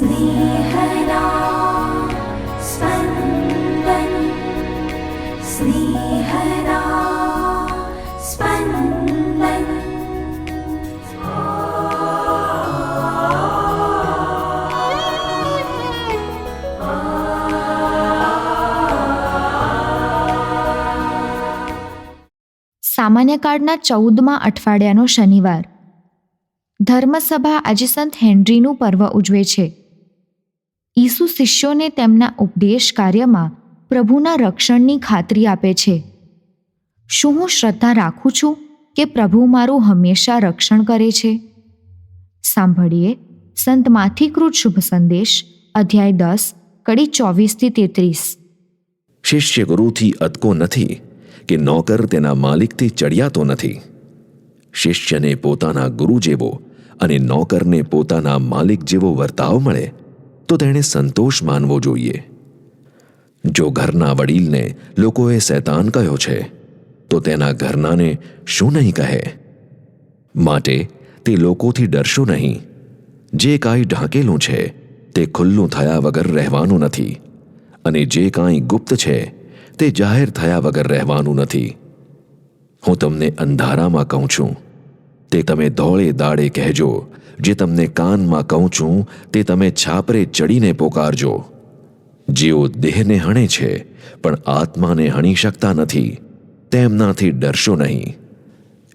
स्नेहदा स्पन्दन् स्नेहदा स्पन्दन् સામાન્ય કાળના ચૌદમાં અઠવાડિયાનો શનિવાર ધર્મસભા આજે સંત હેનરીનું પર્વ ઉજવે છે ઈસુ શિષ્યોને તેમના ઉપદેશ કાર્યમાં પ્રભુના રક્ષણની ખાતરી આપે છે. શું હું શ્રદ્ધા રાખું છું કે પ્રભુ મારું હંમેશા રક્ષણ કરે છે? સાંભળીએ સંત માથીકૃત શુભ સંદેશ, અધ્યાય દસ, કડી ચોવીસથી તેત્રીસ. શિષ્ય ગુરુથી અટકો નથી કે નોકર તેના માલિકથી ચડિયાતો નથી. શિષ્યને પોતાના ગુરુ જેવો અને નોકરને પોતાના માલિક જેવો વર્તાવ મળે તો તેણે સંતોષ માનવો જોઈએ. જો ઘરના વડીલને લોકોએ શૈતાન કહ્યો છે, તો તેના ઘરનાને શું નહીં કહે? માટે તે લોકોથી ડરશો નહીં. જે કાંઈ ઢાંકેલું છે, તે ખુલ્લું થયા વગર રહેવાનું નથી. અને જે કાંઈ ગુપ્ત છે, તે જાહેર થયા વગર રહેવાનું નથી. હું તમને અંધારામાં કહું છું. તે તમે ધોળે દાડે કહેજો. જે તમને કાનમાં કહું છું, તે તમે છાપરે ચડીને પોકારજો. જેઓ દેહને હણે છે, પણ આત્માને હણી શકતા નથી, તેમનાથી ડરશો નહીં.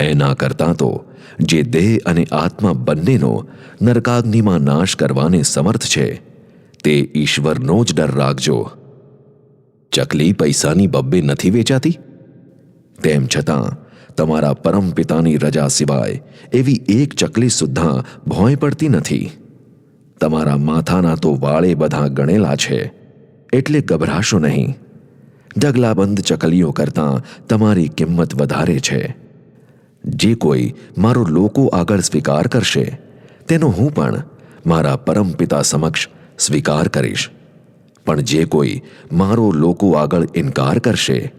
એના કરતાં તો, જે દેહ અને આત્મા બંનેનો નરકાગ્નિમાં નાશ કરવાને સમર્થ છે, તે ઈશ્વરનો જ ડર રાખજો. ચકલી પૈસાની બબ્બે નથી વેચાતી? તેમ છતાં તમારા પરમ પિતાની રજા સિવાય એવી એક ચકલી સુદ્ધા ભોંય પડતી નથી. તમારા માથાના તો વાળે બધા ગણેલા છે, એટલે ગભરાશો નહીં. ઢગલાબંધ ચકલીઓ કરતાં તમારી કિંમત વધારે છે. જે કોઈ મારો લોકો આગળ સ્વીકાર કરશે, તેનો હું પણ મારા પરમપિતા સમક્ષ સ્વીકાર કરીશ. પણ જે કોઈ મારો લોકો આગળ ઇનકાર કરશે,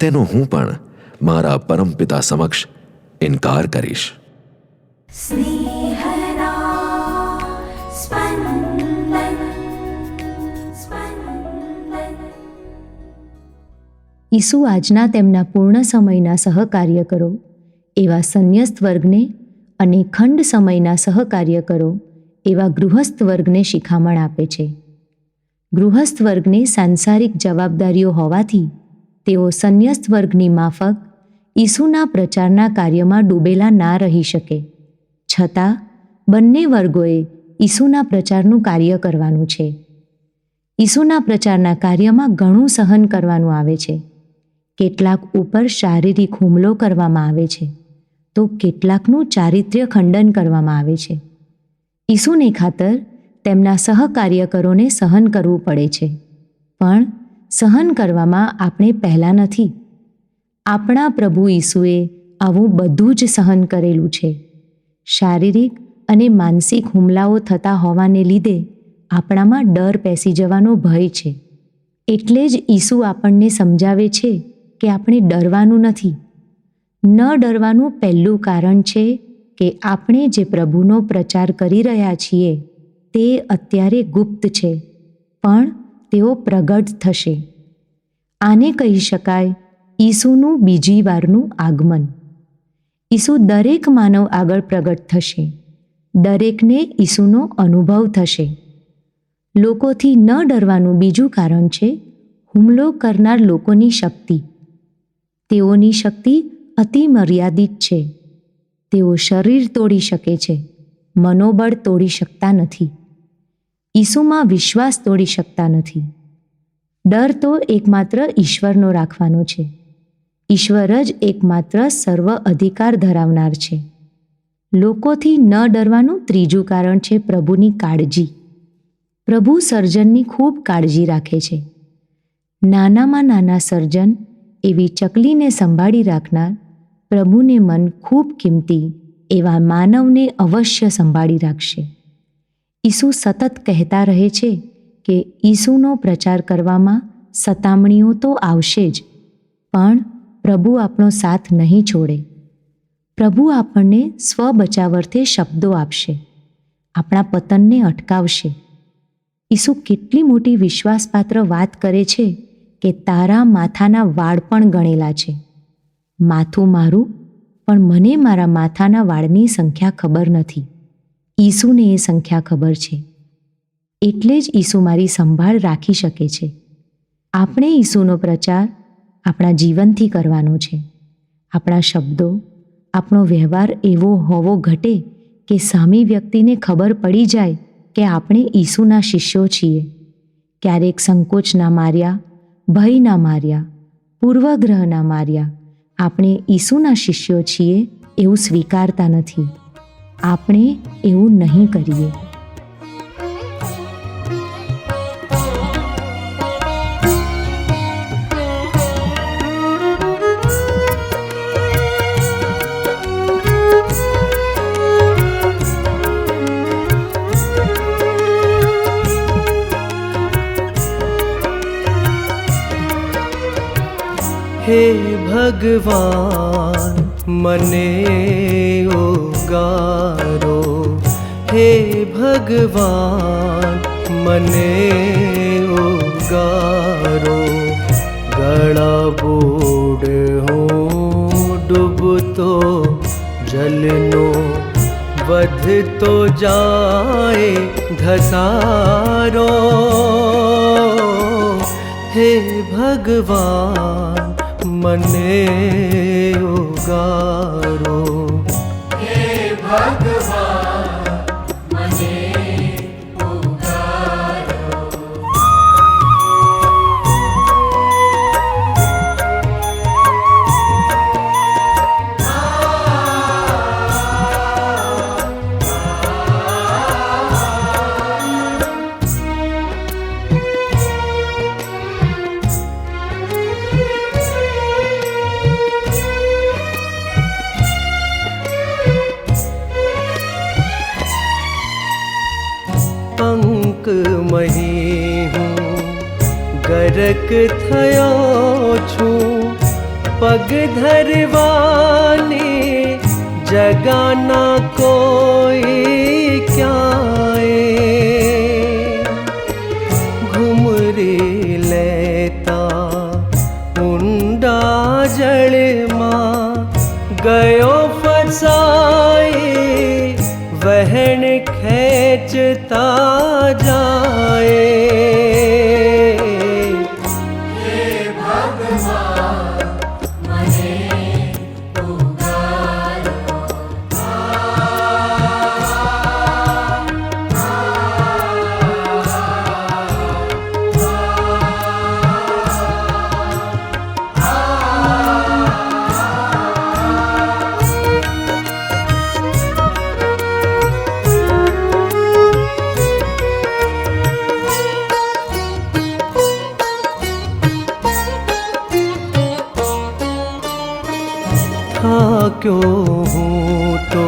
તેનો હું પણ મારા પરમપિતા સમક્ષ ઇનકાર કરીશ. ઈસુ આજના તેમના પૂર્ણ સમયના સહકાર્યકરો એવા સંન્યસ્ત વર્ગને અને ખંડ સમયના સહકાર્યકરો એવા ગૃહસ્થ વર્ગને શિખામણ આપે છે. ગૃહસ્થ વર્ગને સાંસારિક જવાબદારીઓ હોવાથી તેઓ સંન્યસ્ત વર્ગની માફક ઈસુના પ્રચારના કાર્યમાં ડૂબેલા ના રહી શકે. છતાં, બંને વર્ગોએ ઈસુના પ્રચારનું કાર્ય કરવાનું છે. ઈસુના પ્રચારના કાર્યમાં ઘણું સહન કરવાનું આવે છે. કેટલાક ઉપર શારીરિક હુમલો કરવામાં આવે છે. તો કેટલાકનું ચારિત્ર્ય ખંડન કરવામાં આવે છે. ઈસુને ખાતર તેમના સહકાર્યકરોને સહન કરવું પડે છે. પણ સહન કરવામાં આપણે પહેલાં નથી. આપણા પ્રભુ ઈસુએ આવું બધું જ સહન કરેલું છે. શારીરિક અને માનસિક હુમલાઓ થતા હોવાને લીધે આપણામાં ડર પેસી જવાનો ભય છે. એટલે જ ઈસુ આપણને સમજાવે છે કે આપણે ડરવાનું નથી. ન ડરવાનું પહેલું કારણ છે કે આપણે જે પ્રભુનો પ્રચાર કરી રહ્યા છીએ તે અત્યારે ગુપ્ત છે. પણ તેઓ પ્રગટ થશે. આને કહી શકાય ઈસુનું બીજી વારનું આગમન. ઈસુ દરેક માનવ આગળ પ્રગટ થશે. દરેકને ઈસુનો અનુભવ થશે. લોકોથી ન ડરવાનું બીજું કારણ છે હુમલો કરનાર લોકોની શક્તિ. તેઓની શક્તિ અતિ મર્યાદિત છે. તેઓ શરીર તોડી શકે છે. મનોબળ તોડી શકતા નથી. ઈસુમાં વિશ્વાસ તોડી શકતા નથી. ડર તો એકમાત્ર ઈશ્વરનો રાખવાનો છે. ઈશ્વર જ એકમાત્ર સર્વ અધિકાર ધરાવનાર છે. લોકોથી ન ડરવાનું ત્રીજું કારણ છે પ્રભુની કાળજી. પ્રભુ સર્જનની ખૂબ કાળજી રાખે છે. નાનામાં નાના સર્જન એવી ચકલીને સંભાળી રાખનાર પ્રભુને મન ખૂબ કિંમતી એવા માનવને અવશ્ય સંભાળી રાખશે. ઈસુ સતત કહેતા રહે છે કે ઈસુનો પ્રચાર કરવામાં સતામણીઓ તો આવશે જ, પણ પ્રભુ આપણો સાથ નહીં છોડે. પ્રભુ આપણને સ્વ બચાવર્થે શબ્દો આપશે, આપણા પતનને અટકાવશે. ઈસુ કેટલી મોટી વિશ્વાસપાત્ર વાત કરે છે કે તારા માથાના વાળ પણ ગણેલા છે. માથું મારું, પણ મને મારા માથાના વાળની સંખ્યા ખબર નથી. ઈસુને એ સંખ્યા ખબર છે. એટલે જ ઈસુ મારી સંભાળ રાખી શકે છે. આપણે ઈસુનો પ્રચાર આપણા જીવનથી કરવાનો છે. આપણા શબ્દો, આપણો વ્યવહાર એવો હોવો ઘટે કે સામી વ્યક્તિને ખબર પડી જાય કે આપણે ઈસુના શિષ્યો છીએ. ક્યારેક સંકોચ ના માર્યા, ભય ના માર્યા, પૂર્વગ્રહ ના માર્યા, આપણે ઈસુના શિષ્યો છીએ એવું સ્વીકારતા નથી. આપણે એવું નહીં કરીએ. હે ભગવાન मने उगारो। हे भगवान् मने उगारो। गडा तो जाए घसारो। हे भगवान् मने ओ গারো મહી હું ગરક થયો છું પગ ધરવાની જગાના કોઈ ક્યાંય ઘુમરી લેતા क्यों हूँ तो?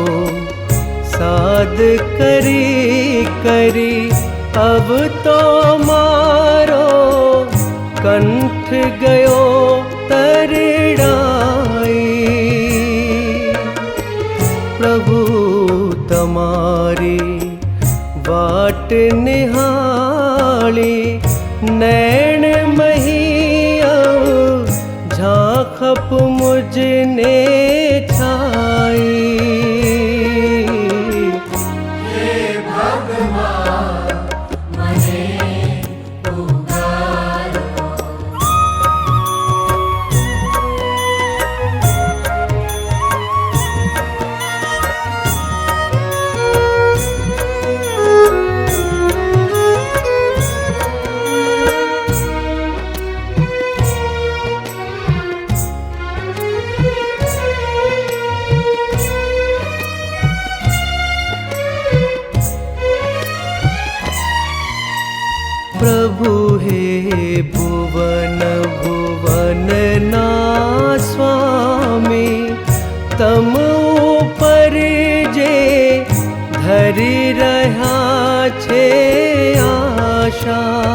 साध करी अब तो मारो। कंठ गयो तरिणा प्रभु तमारी बाट नि 生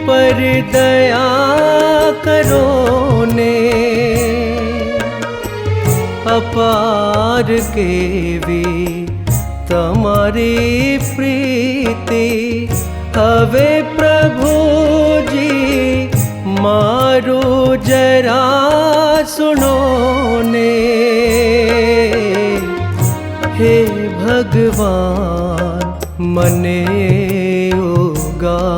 પર દયા કરો ને અપાર કેવી તમારી પ્રીતિ હવે પ્રભુજી મારું જરા સુનો ને હે ભગવાન મને ઉગારો